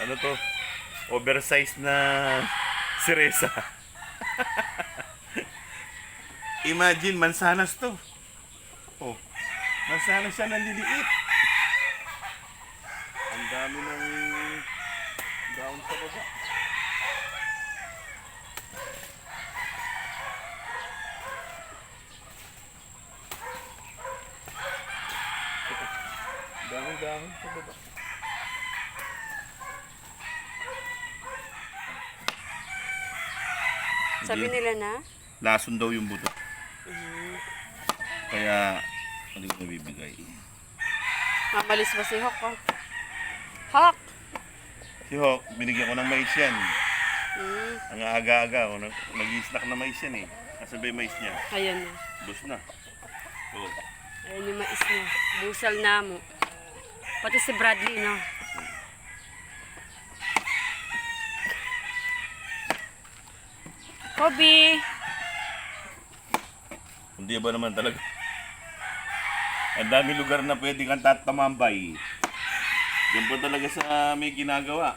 Ano to? Oversized na siresa. Imagine, mansanas to. Oh, mansanas siya naliliit. Ang dami ng down sa baba. Dami dahon sa baba. Sabi nila na, Lason daw yung buto. Kaya, hindi ko nabibigay. mamalis ba si Hawk oh? Hawk! Si Hawk, binigyan ko ng mais yan. Hmm, Ang aga-aga, oh, nag- nag-i-snack na mais yan eh. Nasa ba yung mais niya? ayan na. Bus na. Oh. Ayan yung mais niya. Busal na mo. Pati si Bradley, no? Kobe! Hindi ba naman talaga? Ang dami lugar na pwede kang tatamambay. Yan pa talaga sa may ginagawa.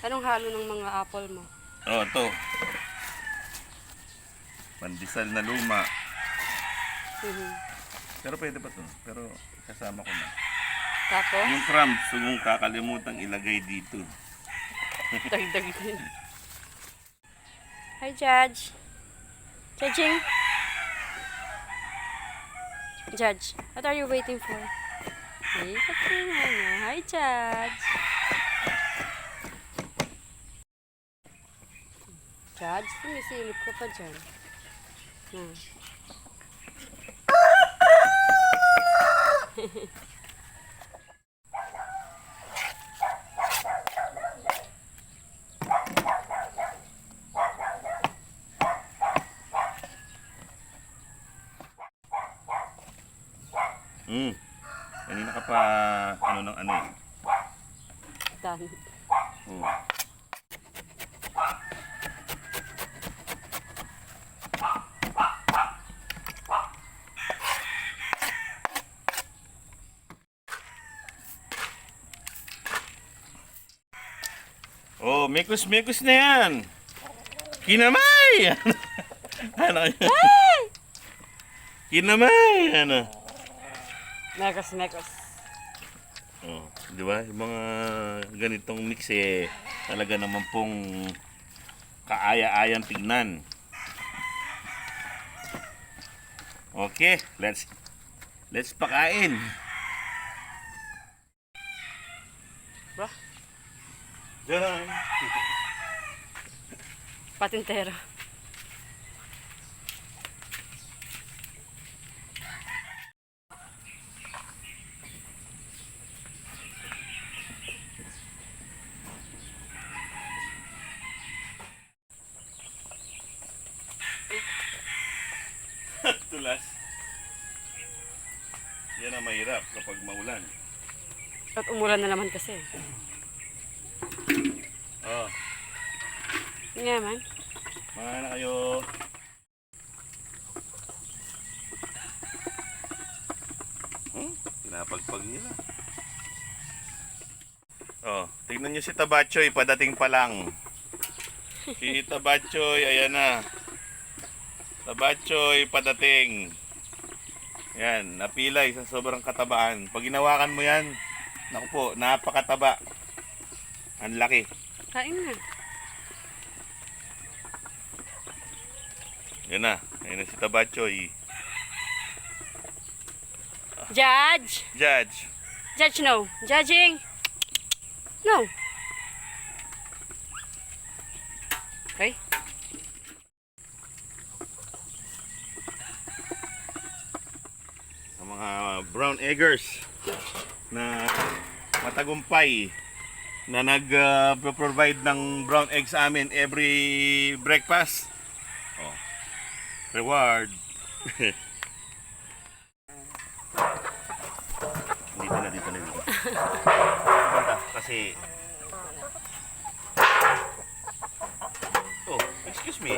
Anong halo ng mga apple mo? Oh, to. Pandesal na luma. Mhm. Pero pwede pa to. Pero kasama ko na. Tapos, Yung crumbs, huwag mong kakalimutan ilagay dito. Dagdag din. Hi, Judge. Judging. Judge, what are you waiting for? Hey, Katrina. Hi, Judge. Judge, sumisilip ka pa dyan. Hmm. Kanina ka pa, ano ng ano eh. Done. Oh. Oh, mekos-mekos na yan. Kinamay! ano yan? Kinamay! Ano? Mekos, mekos. Oh, di ba? Yung mga ganitong mix eh, talaga naman pong kaaya-ayang tignan. Okay, let's let's pakain. Ba? Diyan. Patintero. Tulas. Yan ang mahirap kapag maulan. At umulan na naman kasi. Oh, Nga man. mga na kayo. Hmm, pinapagpag nila. Oh, tingnan niyo si Tabachoy, padating pa lang. Si Tabachoy, ayan na. Tabachoy, padating. Yan, napilay sa sobrang katabaan. Pag ginawakan mo yan, naku po, napakataba. Ang laki. Kain na. Yan na, ayan na si Tabachoy. Judge! Judge. Judge, no. Judging! No. Okay. Sa mga brown eggers na matagumpay na nag-provide ng brown eggs sa amin every breakfast. Oh. Reward. dito na, dito na, dito. Kasi... Oh, excuse me.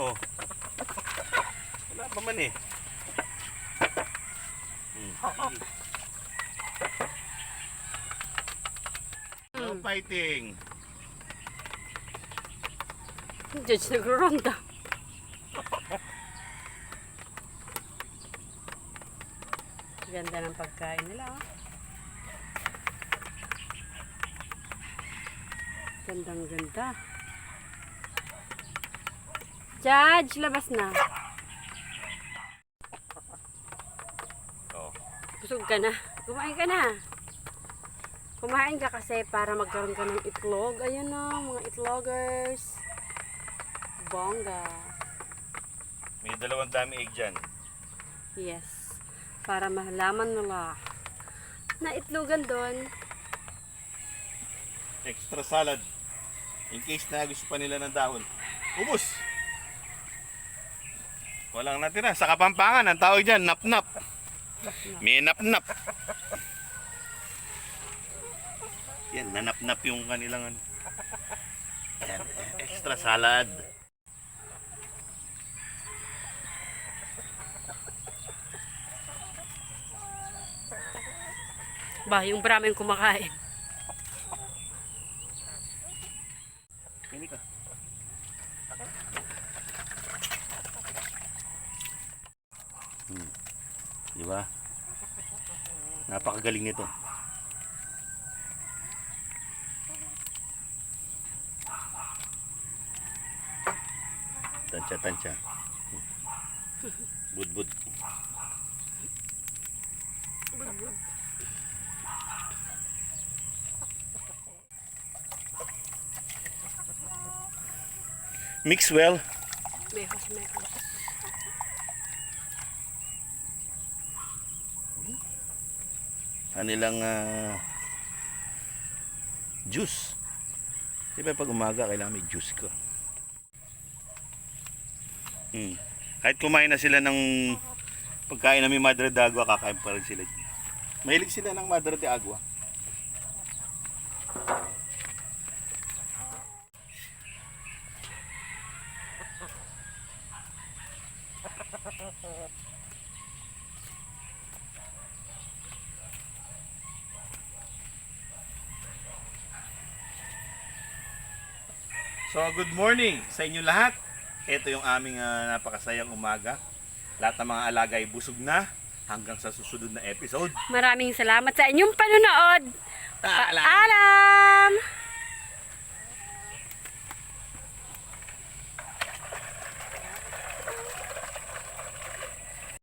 Oh. Wala ba naman eh. Hmm. No fighting. Judge nagro-ronda. Ganda ng pagkain nila. Oh. Gandang ganda. Judge, labas na. Oh. Busog ka na. Kumain ka na. Kumain ka kasi para magkaroon ka ng itlog. Ayun na, mga itlogers. Bongga. May dalawang dami egg dyan. Yes. Para malaman nila na itlogan doon. Extra salad. In case na gusto pa nila ng dahon. Ubus! Walang natira. Sa Kapampangan, ang tawag dyan, nap-nap. May nap-nap. Yan, nanap-nap yung kanilang ano. Yan, extra salad. Ba, yung maraming kumakain. Pili ka. Hmm. Di ba? Napakagaling nito. Tansya, tansya. Bud, bud. Mix well. Mehos, mehos. Kanilang ah, juice. Di ba pag umaga kailangan may juice ko. Hmm. Kahit kumain na sila ng pagkain na may madre de agua, kakain pa rin sila. Mahilig sila ng madre de agua. So, good morning sa inyo lahat. Ito yung aming ah, napakasayang umaga. Lahat ng mga alaga ay busog na hanggang sa susunod na episode. Maraming salamat sa inyong panonood. Paalam! Paalam!